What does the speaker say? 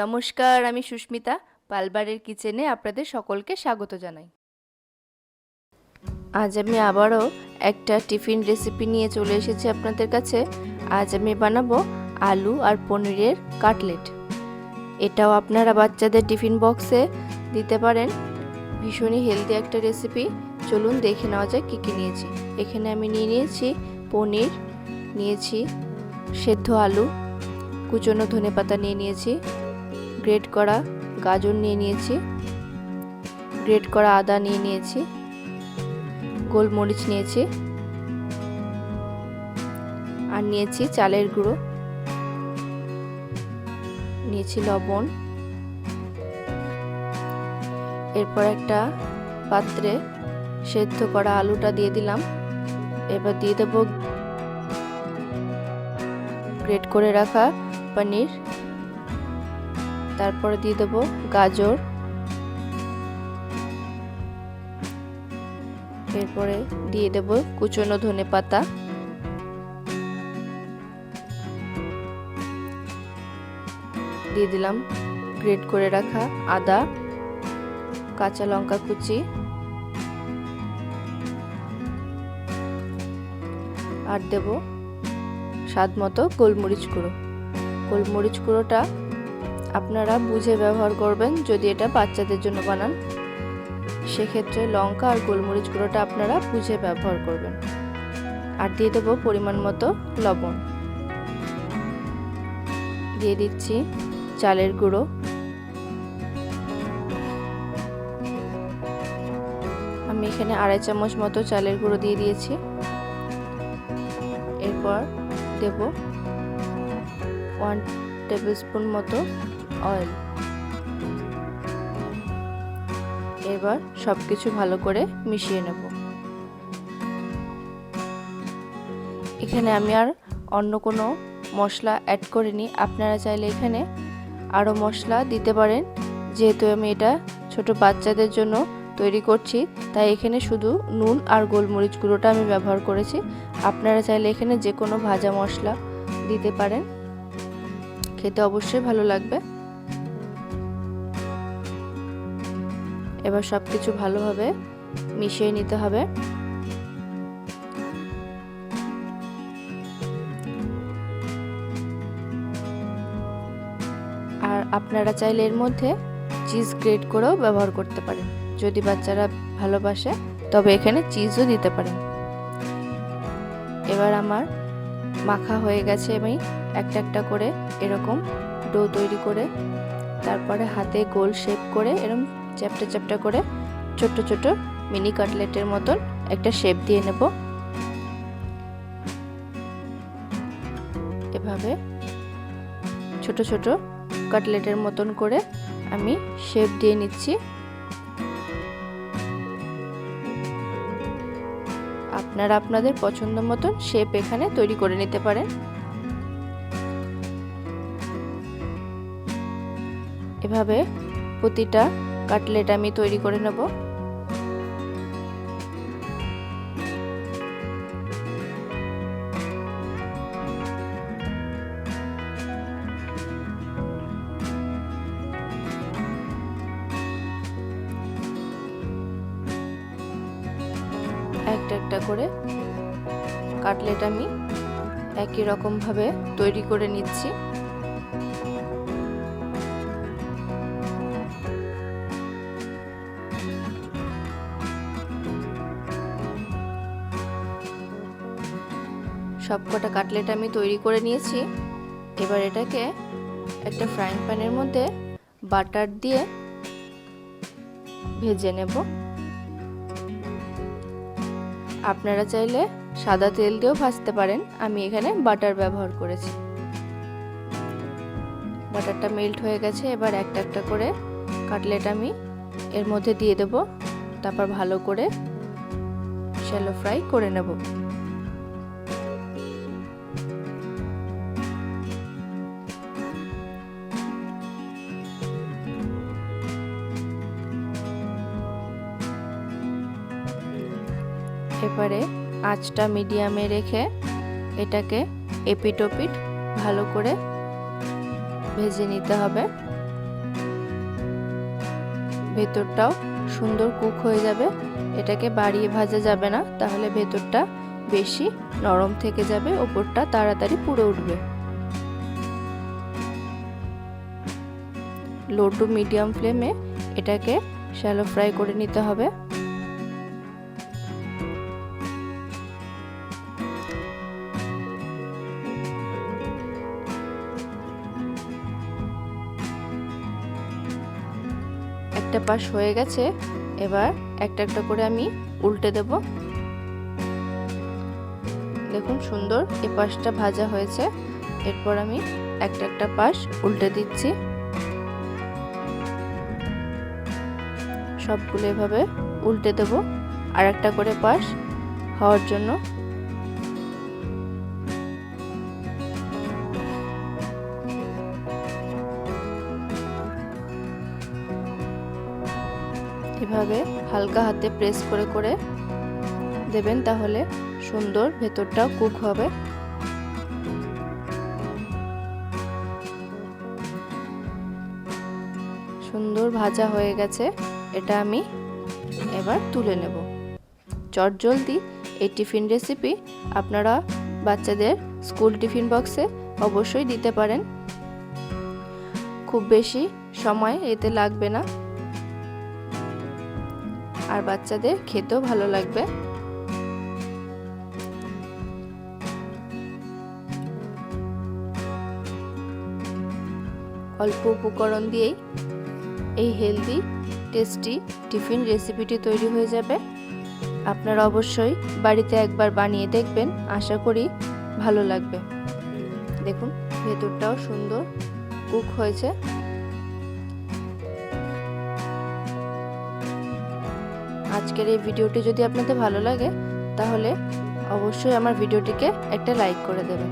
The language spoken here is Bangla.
নমস্কার, আমি সুস্মিতা পালবারের কিচেনে আপনাদের সকলকে স্বাগত জানাই। আজ আমি আবারও একটা টিফিন রেসিপি নিয়ে চলে এসেছি আপনাদের কাছে। আজ আমি বানাবো আলু আর পনিরের কাটলেট। এটাও আপনারা বাচ্চাদের টিফিন বক্সে দিতে পারেন। ভীষণই হেলদি একটা রেসিপি। চলুন দেখে নেওয়া যাক কী কী নিয়েছি। এখানে আমি নিয়ে নিয়েছি পনির, নিয়েছি সেদ্ধ আলু, কুচনো ধনে পাতা নিয়ে নিয়েছি গ্রেট করা গাজর নিয়ে নিয়েছি, গ্রেট করা আদা নিয়ে নিয়েছি, গোলমরিচ নিয়েছি, আর নিয়েছি চালের গুঁড়ো, নিয়েছি লবণ। এরপর একটা পাত্রে সেদ্ধ করা আলুটা দিয়ে দিলাম। এবার দিয়ে দেবো গ্রেট করে রাখা পনির। তারপরে দিয়ে দেবো গাজর। এরপরে দিয়ে দেবো কুচনো ধনে পাতা। দিয়ে দিলাম গ্রেট করে রাখা আদা, কাঁচা লঙ্কা কুচি। আর দেব স্বাদ মতো গোলমরিচ গুঁড়ো। গোলমরিচ গুঁড়োটা আপনারা বুঝে ব্যবহার করবেন যদি এটা বাচ্চাদের জন্য বানান। সেক্ষেত্রে লঙ্কা আর গোলমরিচ গুঁড়োটা আপনারা বুঝে ব্যবহার করবেন। আর দিয়ে দেবো পরিমাণ মতো লবণ। দিয়ে দিচ্ছি চালের গুঁড়ো। আমি এখানে আড়াই চামচ মতো চালের গুঁড়ো দিয়ে দিয়েছি। এরপর দেব ওয়ান টেবিল স্পুন মতো অয়েল এবার সব কিছু ভালো করে মিশিয়ে নেব। এখানে আমি আর অন্য কোনো মশলা অ্যাড করিনি। আপনারা চাইলে এখানে আরও মশলা দিতে পারেন। যেহেতু আমি এটা ছোট বাচ্চাদের জন্য তৈরি করছি, তাই এখানে শুধু নুন আর গোলমরিচ গুঁড়োটা আমি ব্যবহার করেছি। আপনারা চাইলে এখানে যে কোনো ভাজা মশলা দিতে পারেন। খেতে অবশ্যই ভালো লাগবে। এবার সব কিছু ভালোভাবে মিশিয়ে নিতে হবে। আর আপনারা চাইলে এর মধ্যে চিজ গ্রেট করেও ব্যবহার করতে পারেন। যদি বাচ্চারা ভালোবাসে, তবে এখানে চিজও দিতে পারেন। এবার আমার মাখা হয়ে গেছে, আমি একটা একটা করে এরকম ডো তৈরি করে, তারপরে হাতে গোল শেপ করে এরকম চ্যাপটা চ্যাপটা করে ছোট্ট ছোট মিনি কাটলেটের মতন একটা শেপ দিয়ে নেব। এভাবে ছোট ছোট কাটলেটের মতন করে আমি শেপ দিয়ে নিচ্ছি। আপনারা আপনাদের পছন্দ মতন শেপ এখানে তৈরি করে নিতে পারেন। এভাবে প্রতিটা কাটলেট আমি তৈরি করে নেব। একটা একটা করে কাটলেট আমি একই রকমভাবে তৈরি করে নিচ্ছি। সব কটা কাটলেট আমি তৈরি করে নিয়েছি। এবার এটাকে একটা ফ্রাইং প্যানের মধ্যে বাটার দিয়ে ভেজে নেব। আপনারা চাইলে সাদা তেল দিয়েও ভাজতে পারেন। আমি এখানে বাটার ব্যবহার করেছি। বাটারটা মেল্ট হয়ে গেছে। এবার একটা একটা করে কাটলেট আমি এর মধ্যে দিয়ে দেব। তারপর ভালো করে শ্যালো ফ্রাই করে নেব। এবারে আঁচটা মিডিয়ামে রেখে এটাকে এপিটোপিট ভালো করে ভেজে নিতে হবে। ভেতরটাও সুন্দর কুক হয়ে যাবে। এটাকে বাড়িয়ে ভাজা যাবে না, তাহলে ভেতরটা বেশি নরম থেকে যাবে, ওপরটা তাড়াতাড়ি পুড়ে উঠবে। লো টু মিডিয়াম ফ্লেমে এটাকে শ্যালো ফ্রাই করে নিতে হবে। একটা পাশ হয়ে গেছে, এবার একটা একটা করে আমি উল্টে দেব। দেখুন সুন্দর, এ পাশটা ভাজা হয়েছে, এরপর আমি একটা একটা পাশ উল্টে দিচ্ছি। সবগুলো এভাবে উল্টে দেব আর একটা করে পাশ হওয়ার জন্য। এভাবে হালকা হাতে প্রেস করে করে দেবেন তাহলে সুন্দর ভেতরটাও কুক হবে। সুন্দর ভাজা হয়ে গেছে, এটা আমি এবার তুলে নেব। চটজলদি এই টিফিন রেসিপি আপনারা বাচ্চাদের স্কুল টিফিন বক্সে অবশ্যই দিতে পারেন। খুব বেশি সময় এতে লাগবে না। আর বাচ্চাদের খেতেও ভালো লাগবে। অল্প উপকরণ দিয়েই এই হেলদি টেস্টি টিফিন রেসিপিটি তৈরি হয়ে যাবে। আপনারা অবশ্যই বাড়িতে একবার বানিয়ে দেখবেন, আশা করি ভালো লাগবে। দেখুন, ভেতরটাও সুন্দর কুক হয়েছে। আজকের এই ভিডিওটি যদি আপনাদের ভালো লাগে, তাহলে অবশ্যই আমার ভিডিওটিকে একটা লাইক করে দেবেন।